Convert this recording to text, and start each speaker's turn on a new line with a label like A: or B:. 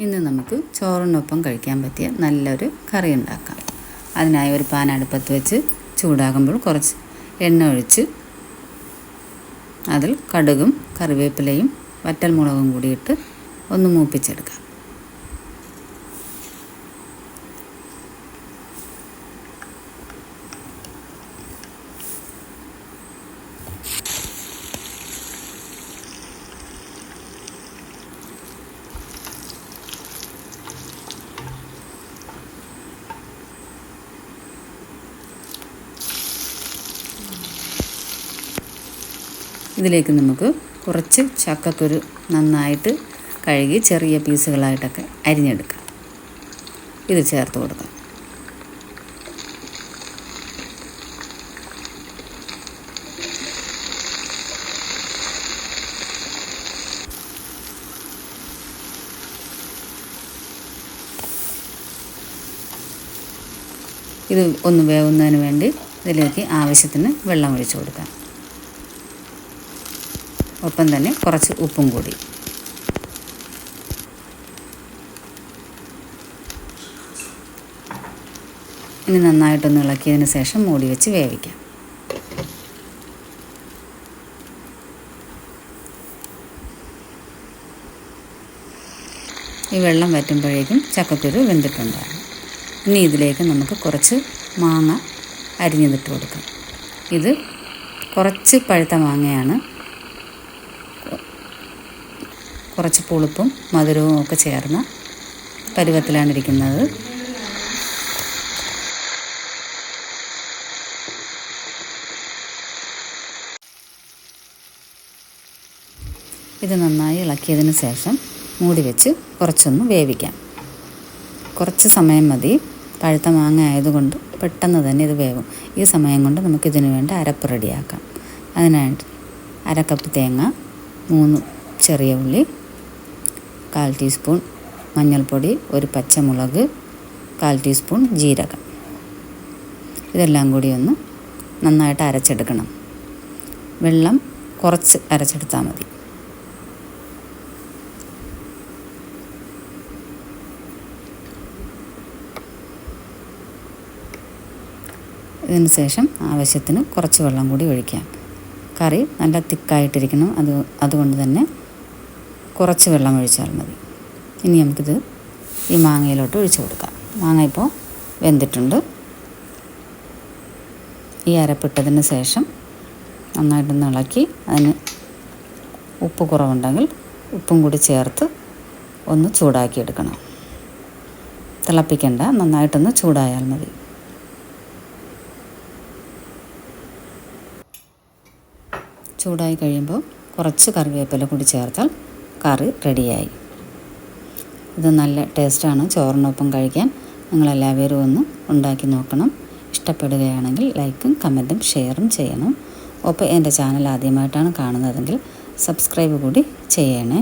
A: ഇന്ന് നമുക്ക് ചോറിനൊപ്പം കഴിക്കാൻ പറ്റിയ നല്ലൊരു കറി ഉണ്ടാക്കാം. അതിനായി ഒരു പാൻ അടുപ്പത്ത് വെച്ച് ചൂടാകുമ്പോൾ കുറച്ച് എണ്ണ ഒഴിച്ച് അതിൽ കടുകും കറിവേപ്പിലയും വറ്റൽമുളകും കൂടിയിട്ട് ഒന്ന് മൂപ്പിച്ചെടുക്കാം. ഇതിലേക്ക് നമുക്ക് കുറച്ച് ചക്കക്കുരു നന്നായിട്ട് കഴുകി ചെറിയ പീസുകളായിട്ടൊക്കെ അരിഞ്ഞെടുക്കാം. ഇത് ചേർത്ത് കൊടുക്കാം. ഇത് ഒന്ന് വേവുന്നതിന് വേണ്ടി ഇതിലേക്ക് ആവശ്യത്തിന് വെള്ളം ഒഴിച്ചു കൊടുക്കാം. ഒപ്പം തന്നെ കുറച്ച് ഉപ്പും കൂടി. ഇനി നന്നായിട്ടൊന്ന് ഇളക്കിയതിന് ശേഷം മൂടി വെച്ച് വേവിക്കാം. ഈ വെള്ളം വറ്റുമ്പോഴേക്കും ചക്കക്കുരു വെന്തിട്ടുണ്ടാകും. ഇനി ഇതിലേക്ക് നമുക്ക് കുറച്ച് മാങ്ങ അരിഞ്ഞിട്ട് കൊടുക്കാം. ഇത് കുറച്ച് പഴുത്ത മാങ്ങയാണ്. കുറച്ച് പുളിപ്പും മധുരവും ഒക്കെ ചേർന്ന പരുവത്തിലാണ് ഇരിക്കുന്നത്. ഇത് നന്നായി ഇളക്കിയതിന് ശേഷം മൂടി വെച്ച് കുറച്ചൊന്ന് വേവിക്കാം. കുറച്ച് സമയം മതി. പഴുത്ത മാങ്ങ ആയതുകൊണ്ട് പെട്ടെന്ന് തന്നെ ഇത് വേവും. ഈ സമയം കൊണ്ട് നമുക്കിതിനു വേണ്ട അരപ്പ് റെഡിയാക്കാം. അതിനായിട്ട് അര കപ്പ് തേങ്ങ മൂന്ന് ചെറിയ ഉള്ളി കാൽ ടീസ്പൂൺ മഞ്ഞൾപ്പൊടി ഒരു പച്ചമുളക് കാൽ ടീസ്പൂൺ ജീരകം. ഇതെല്ലാം കൂടി ഒന്ന് നന്നായിട്ട് അരച്ചെടുക്കണം. വെള്ളം കുറച്ച് അരച്ചെടുത്താൽ മതി. ഇതിന് ശേഷം ആവശ്യത്തിന് കുറച്ച് വെള്ളം കൂടി ഒഴിക്കാം. കറി നല്ല തിക്കായിട്ടിരിക്കണം. അത് അതുകൊണ്ട് തന്നെ കുറച്ച് വെള്ളം ഒഴിച്ചാൽ മതി. ഇനി നമുക്കിത് ഈ മാങ്ങയിലോട്ട് ഒഴിച്ചു കൊടുക്കാം. മാങ്ങ ഇപ്പോൾ വെന്തിട്ടുണ്ട്. ഈ അരപ്പിട്ടതിന് ശേഷം നന്നായിട്ടൊന്ന് ഇളക്കി അതിന് ഉപ്പ് കുറവുണ്ടെങ്കിൽ ഉപ്പും കൂടി ചേർത്ത് ഒന്ന് ചൂടാക്കി എടുക്കണം. തിളപ്പിക്കണ്ട നന്നായിട്ടൊന്ന് ചൂടായാൽ മതി. ചൂടായി കഴിയുമ്പോൾ കുറച്ച് കറിവേപ്പില കൂടി ചേർത്താൽ കറി റെഡിയായി. ഇത് നല്ല ടേസ്റ്റാണ്. ചോറിനൊപ്പം കഴിക്കാൻ നിങ്ങളെല്ലാവരും ഒന്ന് ഉണ്ടാക്കി നോക്കണം. ഇഷ്ടപ്പെടുകയാണെങ്കിൽ ലൈക്കും കമന്റും ഷെയറും ചെയ്യണം. ഒപ്പം എന്റെ ചാനൽ ആദ്യമായിട്ടാണ് കാണുന്നതെങ്കിൽ സബ്സ്ക്രൈബ് കൂടി ചെയ്യണേ.